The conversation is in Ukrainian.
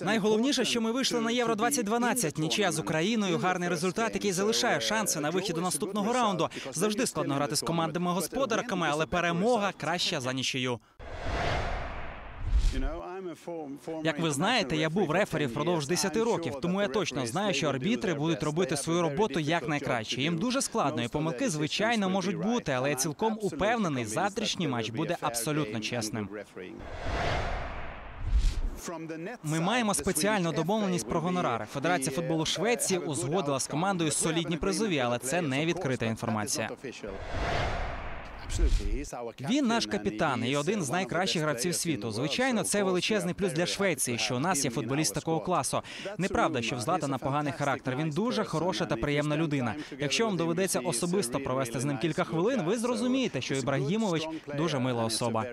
Найголовніше, що ми вийшли на євро 2012 Нічия з Україною. Гарний результат, який залишає шанси на вихід до наступного раунду. Завжди складно грати з командами господарками, але перемога краща за нічию. Як ви знаєте, я був рефері впродовж 10 років, тому я точно знаю, що арбітри будуть робити свою роботу якнайкраще. Їм дуже складно, і помилки звичайно можуть бути, але я цілком упевнений, завтрашній матч буде абсолютно чесним. Ми маємо спеціальну домовленість про гонорари. Федерація футболу Швеції узгодила з командою солідні призові, але це не відкрита інформація. Він наш капітан і один з найкращих гравців світу. Звичайно, це величезний плюс для Швеції, що у нас є футболіст такого класу. Неправда, що в Златана поганий характер. Він дуже хороша та приємна людина. Якщо вам доведеться особисто провести з ним кілька хвилин, ви зрозумієте, що Ібрагімович дуже мила особа.